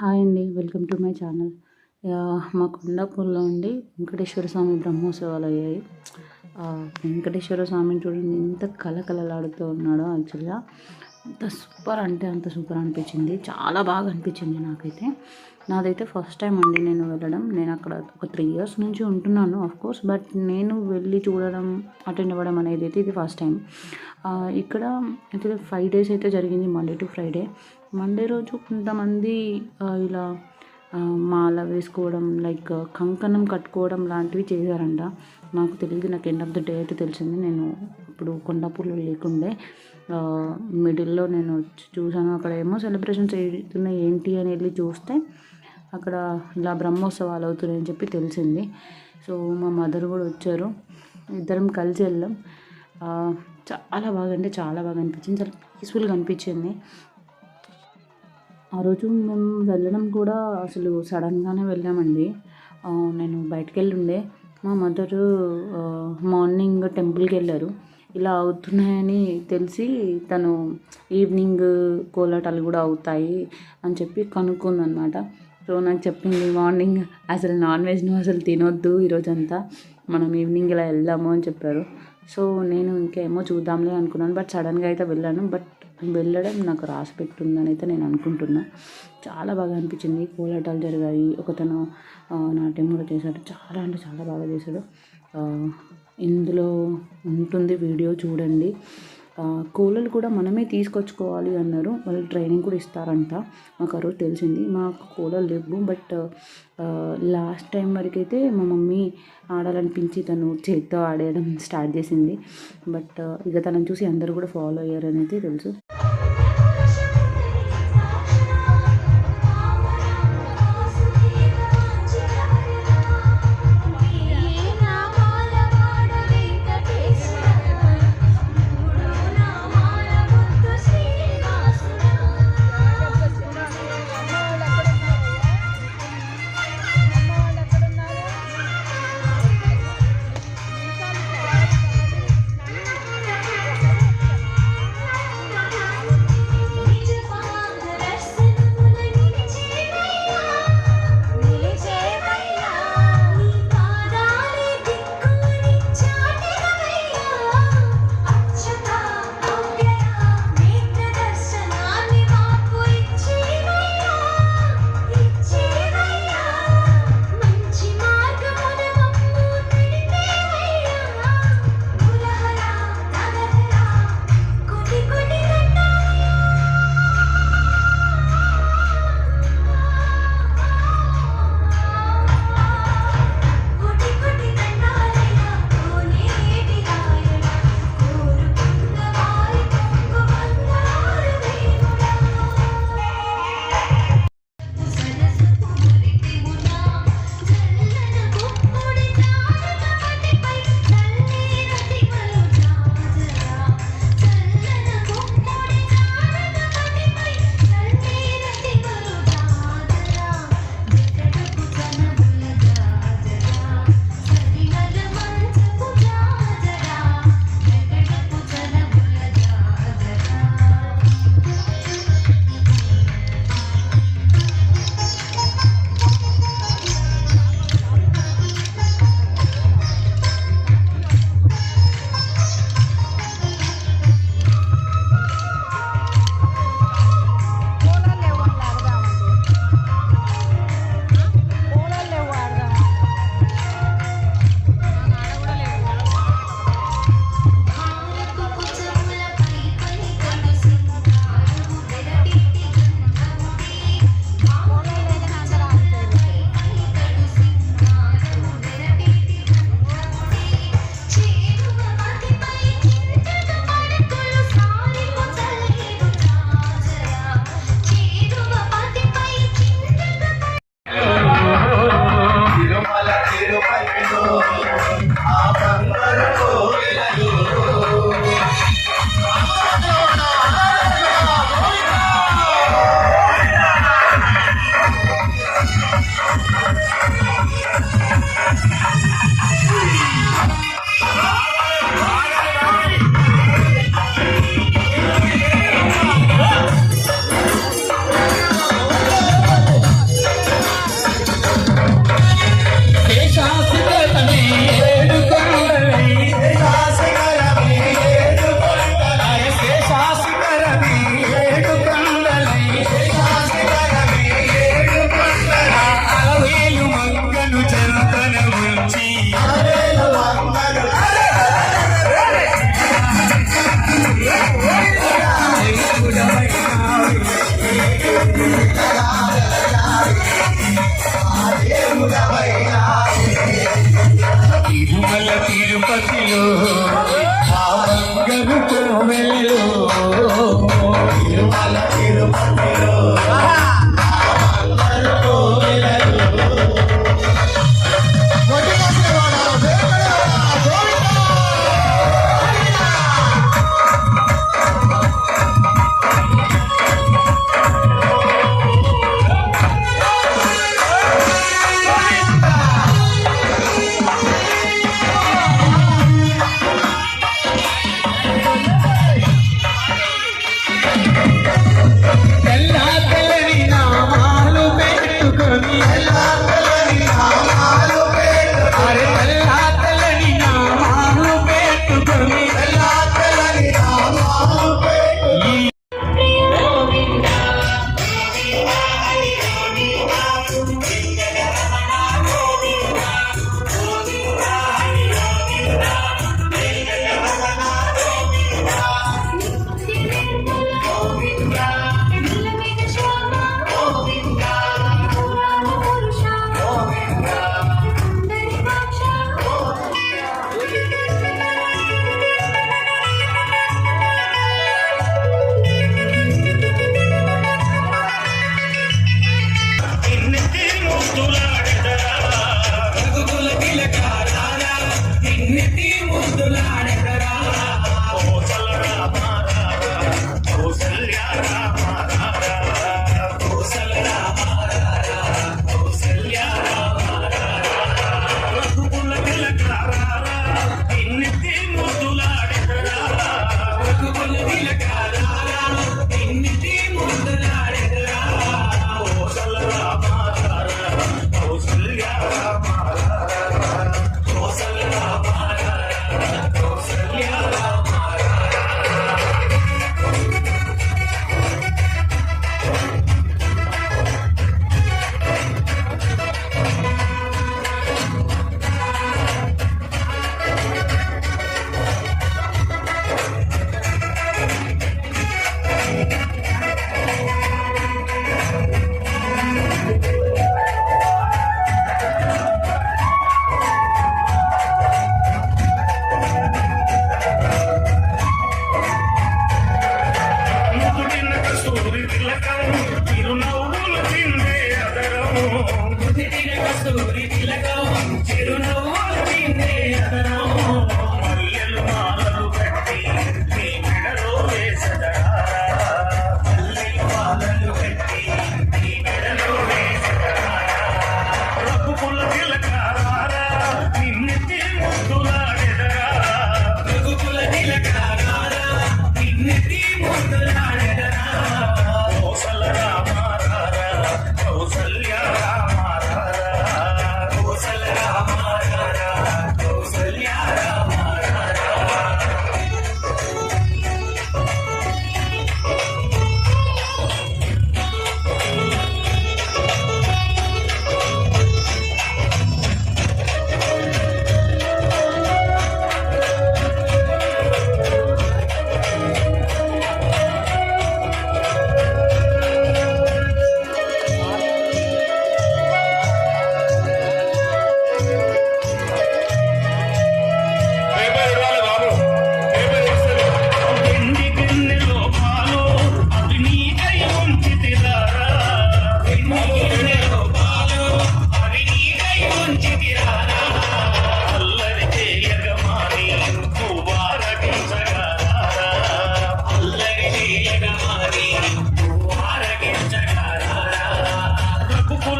Hi అండి welcome to my channel. మా కొండాపూర్లో ఉండి వెంకటేశ్వర స్వామి బ్రహ్మోత్సవాలు అయ్యాయి వెంకటేశ్వర స్వామిని చూడండి ఎంత కలకలలాడుతూ ఉన్నాడో యాక్చువల్గా. అంత సూపర్ అంటే అంత సూపర్ అనిపించింది. చాలా బాగా అనిపించింది నాకైతే. నాదైతే ఫస్ట్ టైం అండి నేను వెళ్ళడం. నేను అక్కడ ఒక త్రీ ఇయర్స్ నుంచి ఉంటున్నాను ఆఫ్ కోర్స్ బట్ నేను వెళ్ళి చూడడం అటెండ్ అవ్వడం అనేది అయితే ఇది ఫస్ట్ టైం. ఇక్కడ అయితే ఫైవ్ డేస్ అయితే జరిగింది మండే టు ఫ్రైడే. మండే రోజు కొంతమంది ఇలా మాల వేసుకోవడం లైక్ కంకణం కట్టుకోవడం లాంటివి చేశారంట. నాకు తెలియదు నాకు ఎండ్ ఆఫ్ ద డే అయితే తెలిసింది. నేను ఇప్పుడు కొండపూర్లో లేకుండే మిడిల్లో నేను వచ్చి చూసాను అక్కడ ఏమో సెలబ్రేషన్స్ అవుతున్నాయి ఏంటి అని వెళ్ళి చూస్తే అక్కడ ఇలా బ్రహ్మోత్సవాలు అవుతున్నాయని చెప్పి తెలిసింది. సో మా మదర్ కూడా వచ్చారు. ఇద్దరం కలిసి వెళ్ళాం. చాలా బాగా అంటే చాలా బాగా అనిపించింది. చాలా పీస్ఫుల్గా అనిపించింది. ఆ రోజు మేము వెళ్ళడం కూడా అసలు సడన్గానే వెళ్ళామండి. నేను బయటికి వెళ్ళి ఉండే మా మదరు మార్నింగ్ టెంపుల్కి వెళ్ళారు ఇలా అవుతున్నాయని తెలిసి తను ఈవినింగ్ కోలాటాలు కూడా అవుతాయి అని చెప్పి కనుక్కుందనమాట. సో నాకు చెప్పింది మార్నింగ్ అసలు నాన్ వెజ్ నువ్వు అసలు తినొద్దు ఈరోజంతా మనం ఈవినింగ్ ఇలా వెళ్దాము అని చెప్పారు. సో నేను ఇంకేమో చూద్దాంలే అనుకున్నాను. బట్ సడన్గా అయితే వెళ్ళాను. బట్ వెళ్ళడం నాకు రాసి పెట్టుందని అయితే నేను అనుకుంటున్నా. చాలా బాగా అనిపించింది. కోలాటాలు జరిగాయి. ఒకతను నాట్యం కూడా చేశాడు. చాలా అంటే చాలా బాగా చేశాడు. ఇందులో ఉంటుంది వీడియో చూడండి. ఆ, కూడా మనమే తీసుకొచ్చుకోవాలి అన్నారు. వాళ్ళు ట్రైనింగ్ కూడా ఇస్తారంట. మాకు ఆ రోజు తెలిసింది. మాకు కోలలు లేవు. బట్ లాస్ట్ టైం వరకు అయితే మా మమ్మీ ఆడాలనిపించి తను చేత్తో ఆడేయడం స్టార్ట్ చేసింది. బట్ ఇక తనని చూసి అందరూ కూడా ఫాలో అయ్యారని అయితే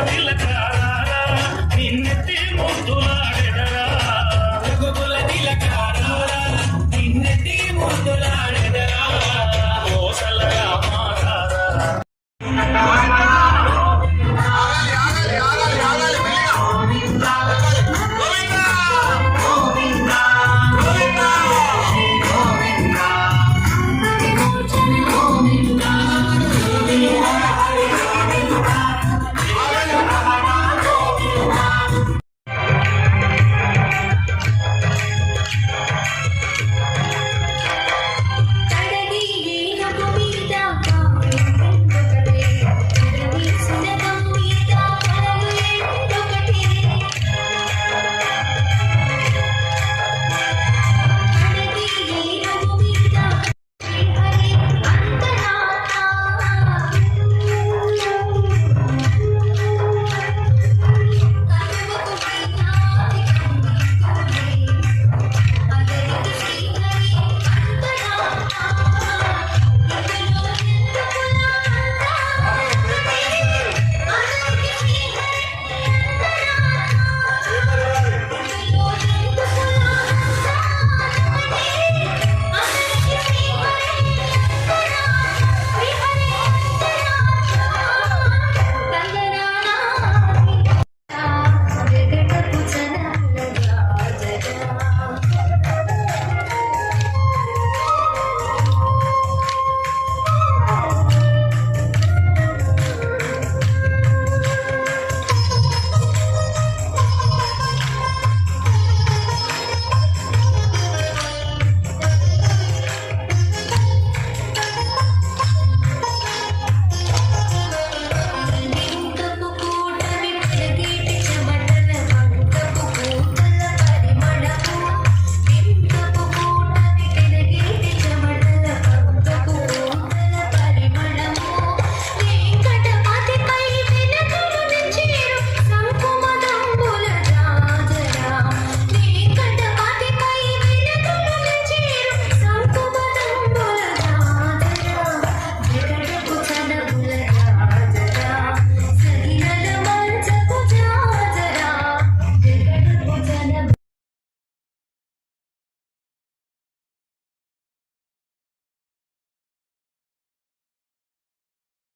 తెలుసు చిలక